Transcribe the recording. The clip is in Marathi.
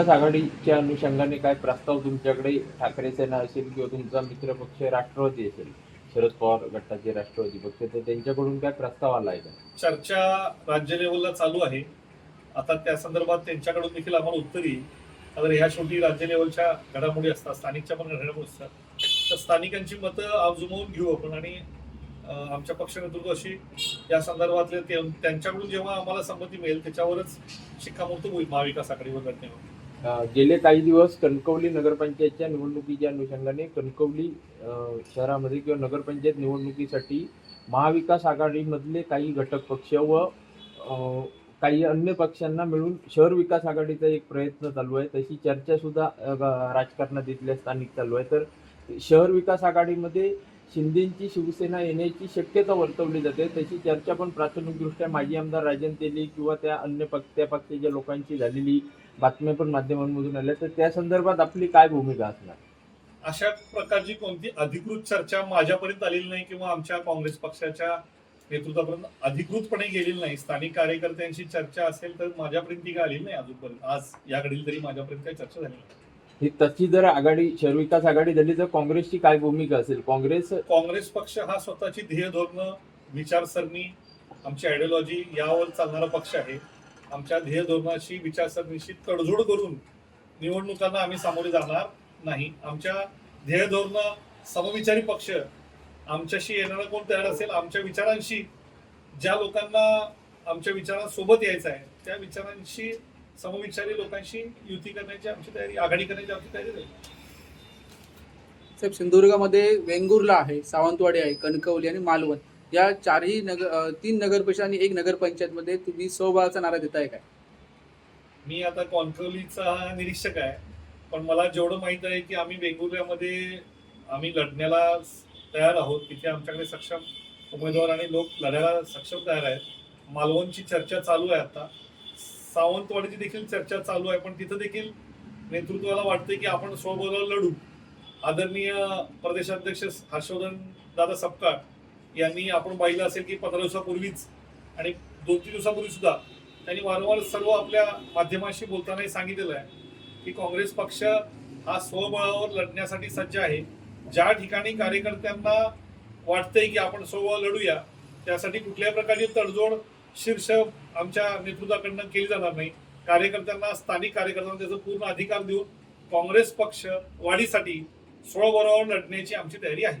महाविकास आघाडीच्या अनुषंगाने काय प्रस्ताव तुमच्याकडे ठाकरे सेना असेल किंवा तुमचा मित्रपक्ष राष्ट्रवादी असेल? शरद पवार गटाचे राष्ट्रवादी पक्ष तर त्यांच्याकडून काय प्रस्ताव आला आहे चर्चा राज्य लेवलला चालू आहे. आता त्या संदर्भात त्यांच्याकडून देखील आम्हाला उत्तर येईल कारण ह्या शेवटी राज्य लेवलच्या घडामोडी असतात स्थानिकच्या पण घडामोडी असतात. तर स्थानिकांची मतं आजमावून घेऊ आपण आणि आमच्या पक्ष नेतृत्व अशी या संदर्भातले ते- त्यांच्याकडून जेव्हा आम्हाला संमती मिळेल त्याच्यावरच शिक्कामोर्तब होईल महाविकास आघाडीवर घटनेवर. गेले काही दिवस कणकवली नगरपंचायतच्या निवडणुकीच्या अनुषंगाने कणकवली शहरामध्ये किंवा नगरपंचायत निवडणुकीसाठी महाविकास आघाडीमधले काही घटक पक्ष व काही अन्य पक्षांना मिळून शहर विकास आघाडीचा एक प्रयत्न चालू आहे. तशी चर्चासुद्धा राजकारणात इथल्या स्थानिक चालू आहे. तर शहर विकास आघाडीमध्ये शिंदेची शिवसेना येण्याची शक्यता वर्तवली जाते. तशी चर्चा पण प्राथमिकदृष्ट्या माजी आमदार राजन तेली किंवा त्या अन्य पक्ष त्या पक्षाच्या लोकांची झालेली बातम्या पण माध्यमांमधून आल्या तर त्या संदर्भात आपली काय भूमिका असणार? अशा प्रकारची कोणती अधिकृत चर्चा माझ्यापर्यंत आलेली नाही किंवा आमच्या काँग्रेस पक्षाच्या नेतृत्वापर्यंत अधिकृतपणे गेलेली नाही स्थानिक कार्यकर्त्यांशी चर्चा असेल तर माझ्यापर्यंत ती काय आलेली नाही अजूनपर्यंत. आज या घडील तरी माझ्यापर्यंत काही चर्चा झाली नाही. ही तशी जर आघाडी शहर विकास आघाडी झाली तर काँग्रेसची काय भूमिका असेल? काँग्रेस काँग्रेस पक्ष हा स्वतःची ध्येय धोरणं विचारसरणी आमची आयडिओलॉजी यावर चालणारा पक्ष आहे. आमच्या ध्येय धोरणाशी विचारसरणीशी तडजोड करून निवडणुकांना आम्ही सामोरे जाणार नाही. आमच्या ध्येय धोरण समविचारी पक्ष आमच्याशी येणारा कोण तयार असेल? आमच्या विचारांशी ज्या लोकांना आमच्या विचारांसोबत यायचं आहे त्या विचारांशी समविचारी लोकांशी युती करण्याची आमची तयारी आघाडी करण्याची आमची तयारी राहील साहेब सिंधुदुर्गामध्ये वेंगुर्ला आहे सावंतवाडी आहे कणकवली आणि मालवण. या चारही नगर तीन तीन नगरपरिषद आणि एक नगरपंचायतमध्ये तुम्ही सहभागाचा नारा देताय काय? मी आता कॉन्ट्रोलीचा निरीक्षक आहे पण मला जेवढं माहीत आहे की आम्ही वेंगुर्ल्यामध्ये आम्ही लढण्याला तयार आहोत. तिथे आमच्याकडे सक्षम उमेदवार आणि लोक लढायला सक्षम तयार आहेत. मालवणची चर्चा चालू आहे आता. सावंतवाडीची देखील चर्चा चालू आहे पण तिथं देखील नेतृत्वाला वाटते की आपण स्वबळावर लढू. आदरणीय प्रदेशाध्यक्ष हर्षवर्धन दादा सपकाळ यांनी आपण पाहिलं असेल की पंधरा दिवसापूर्वीच आणि दोन तीन दिवसापूर्वी सुद्धा त्यांनी वारंवार सर्व आपल्या माध्यमाशी बोलताना सांगितलेलं आहे की काँग्रेस पक्ष हा स्वबळावर लढण्यासाठी सज्ज आहे. ज्या ठिकाणी कार्यकर्त्यांना वाटतंय की आपण स्वबळ लढूया त्यासाठी कुठल्याही प्रकारची तडजोड शीर्ष आमच्या नेतृत्वाकडनं केली जाणार नाही. कार्यकर्त्यांना स्थानिक कार्यकर्त्यांना त्याचा पूर्ण अधिकार देऊन काँग्रेस पक्ष वाढीसाठी स्वबळावर लढण्याची आमची तयारी आहे.